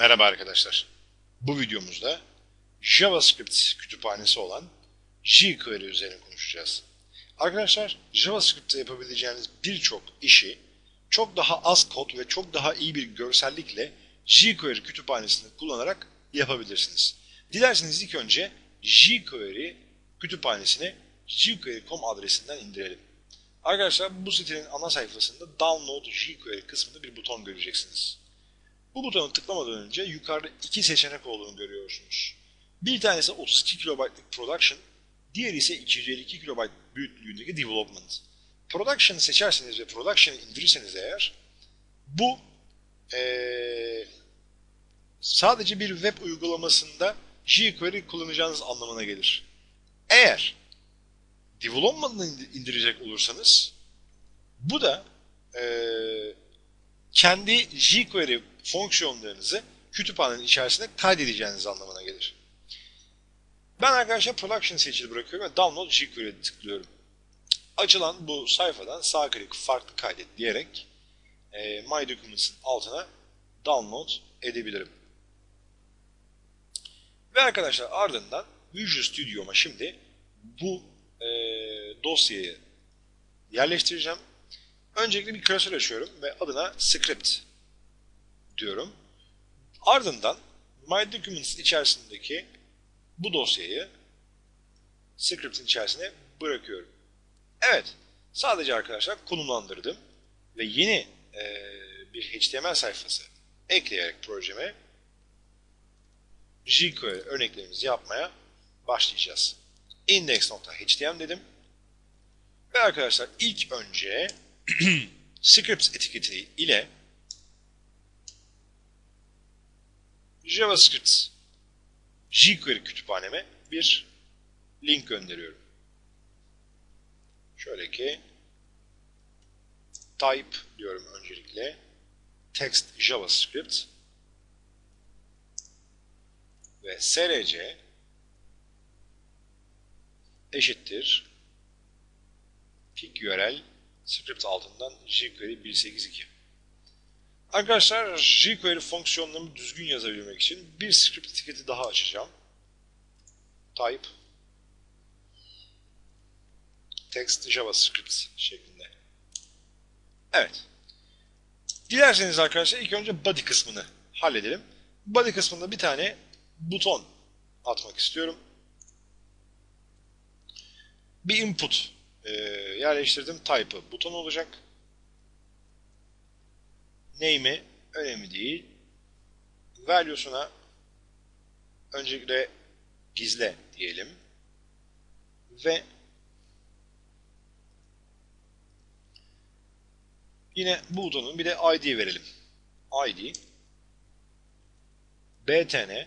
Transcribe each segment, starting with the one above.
Merhaba arkadaşlar. Bu videomuzda JavaScript kütüphanesi olan jQuery üzerine konuşacağız. Arkadaşlar JavaScript'te yapabileceğiniz birçok işi çok daha az kod ve çok daha iyi bir görsellikle jQuery kütüphanesini kullanarak yapabilirsiniz. Dilerseniz ilk önce jQuery kütüphanesini jQuery.com adresinden indirelim. Arkadaşlar bu sitenin ana sayfasında Download jQuery kısmında bir buton göreceksiniz. Bu butonu tıklamadan önce yukarıda iki seçenek olduğunu görüyorsunuz. Bir tanesi 32 KB'lık Production, diğeri ise 252 KB büyüklüğündeki Development. Production'ı seçerseniz ve Production'ı indirirseniz eğer bu ee, sadece bir web uygulamasında jQuery kullanacağınız anlamına gelir. Eğer Development'ı indirecek olursanız bu da ee, kendi jQuery fonksiyonlarınızı kütüphanenin içerisinde kaydedeceğiniz anlamına gelir. Ben arkadaşlar Production seçili bırakıyorum ve Download jQuery'e tıklıyorum. Açılan bu sayfadan sağ klik farklı kaydet diyerek e, My Documents'ın altına download edebilirim. Ve arkadaşlar ardından Visual Studio'ma şimdi bu e, dosyayı yerleştireceğim. Öncelikle bir klasör açıyorum ve adına script diyorum. Ardından My Documents içerisindeki bu dosyayı script'in içerisine bırakıyorum. Evet, sadece arkadaşlar konumlandırdım ve yeni e, bir HTML sayfası ekleyerek projeme jQuery örneklerimizi yapmaya başlayacağız. index.html dedim. Ve arkadaşlar ilk önce scripts etiketi ile JavaScript jQuery kütüphaneme bir link gönderiyorum. Şöyle ki type diyorum öncelikle text JavaScript ve src eşittir pick URL script altından jQuery 182. Arkadaşlar jQuery fonksiyonlarımı düzgün yazabilmek için bir script etiketi daha açacağım. Type text JavaScript şeklinde. Evet. Dilerseniz arkadaşlar ilk önce body kısmını halledelim. Body kısmında bir tane buton atmak istiyorum. Bir input e, yerleştirdim. Type'ı buton olacak. Name'i önemli değil. Value'suna öncelikle gizle diyelim. Ve yine bu butonun bir de ID verelim. ID btn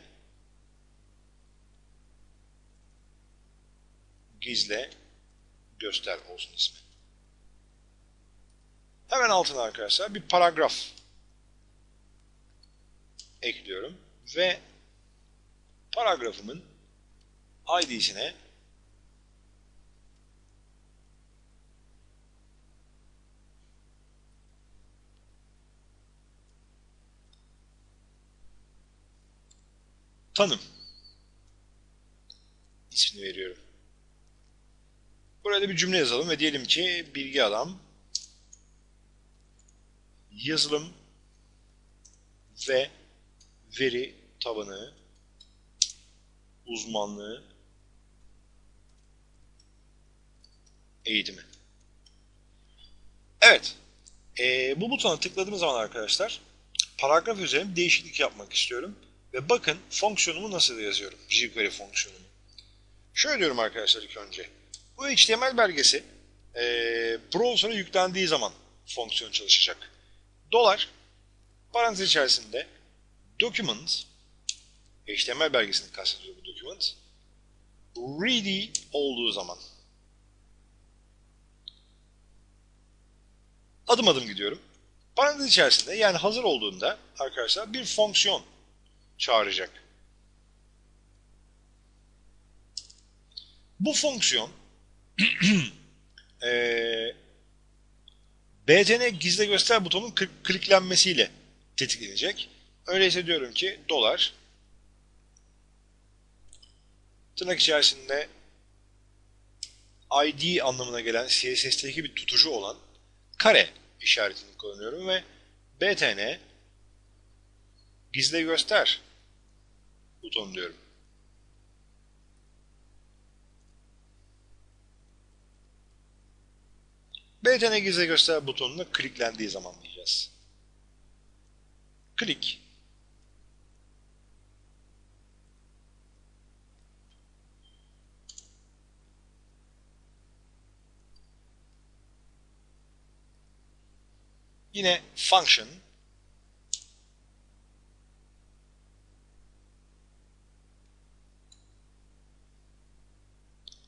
gizle göster olsun ismi. Hemen altına arkadaşlar bir paragraf ekliyorum ve paragrafımın id'sine tanım ismini veriyorum. Buraya da bir cümle yazalım ve diyelim ki bilgi adam yazılım ve veri tabanı uzmanlığı eğitimi. Evet. E, bu butona tıkladığım zaman arkadaşlar paragraf üzerine bir değişiklik yapmak istiyorum. Ve bakın fonksiyonumu nasıl yazıyorum. jQuery fonksiyonumu. Şöyle diyorum arkadaşlar ilk önce. Bu HTML belgesi e, browser'a yüklendiği zaman fonksiyon çalışacak. Dolar parantez içerisinde document HTML belgesini kastediyor bu document ready olduğu zaman adım adım gidiyorum. Parantez içerisinde yani hazır olduğunda arkadaşlar bir fonksiyon çağıracak. Bu fonksiyon e, btn gizle göster butonun kliklenmesiyle tetiklenecek. Öyleyse diyorum ki dolar tırnak içerisinde ID anlamına gelen CSS'teki bir tutucu olan kare işaretini kullanıyorum ve btn gizle göster butonu diyorum. btn gizle göster butonuna kliklendiği zaman diyeceğiz. Klik. Yine function.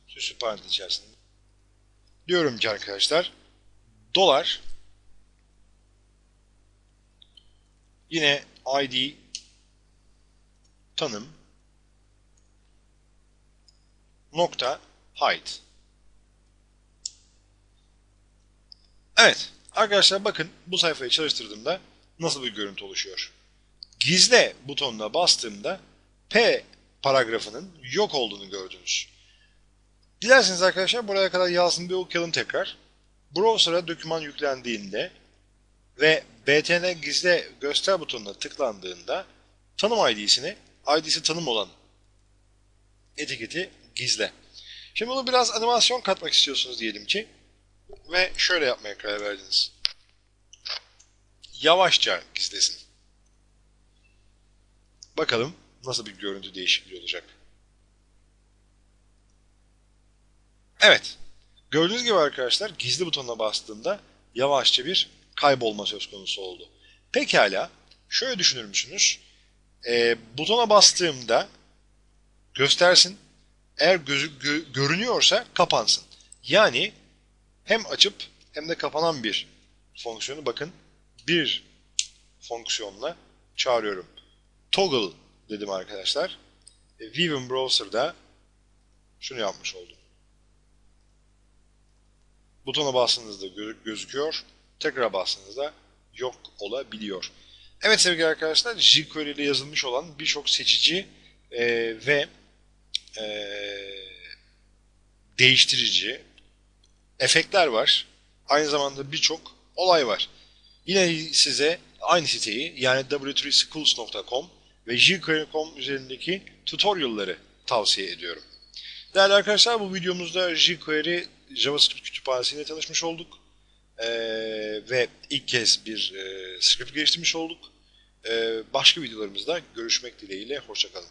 Süslü parantez içerisinde. Diyorum ki arkadaşlar dolar yine id tanım nokta hide Evet arkadaşlar bakın bu sayfayı çalıştırdığımda nasıl bir görüntü oluşuyor. Gizle butonuna bastığımda P paragrafının yok olduğunu gördünüz. Dilerseniz arkadaşlar buraya kadar yazın bir okuyalım tekrar. Browser'a doküman yüklendiğinde ve btn gizle göster butonuna tıklandığında tanım ID'sini, ID'si tanım olan etiketi gizle. Şimdi bunu biraz animasyon katmak istiyorsunuz diyelim ki ve şöyle yapmaya karar verdiniz. Yavaşça gizlesin. Bakalım nasıl bir görüntü değişikliği olacak. Evet. Gördüğünüz gibi arkadaşlar gizli butonuna bastığımda yavaşça bir kaybolma söz konusu oldu. Pekala şöyle düşünür müsünüz? Ee, butona bastığımda göstersin. Eğer gözü, gö- görünüyorsa kapansın. Yani hem açıp hem de kapanan bir fonksiyonu bakın bir fonksiyonla çağırıyorum. Toggle dedim arkadaşlar. E, Vivim Browser'da şunu yapmış oldum. Butona bastığınızda gö- gözüküyor. Tekrar bastığınızda yok olabiliyor. Evet sevgili arkadaşlar jQuery ile yazılmış olan birçok seçici e, ve e, değiştirici efektler var. Aynı zamanda birçok olay var. Yine size aynı siteyi yani w3schools.com ve jQuery.com üzerindeki tutorial'ları tavsiye ediyorum. Değerli arkadaşlar bu videomuzda jQuery JavaScript kütüphanesiyle tanışmış olduk. Ee, ve ilk kez bir e, script geliştirmiş olduk. Ee, başka videolarımızda görüşmek dileğiyle. Hoşçakalın.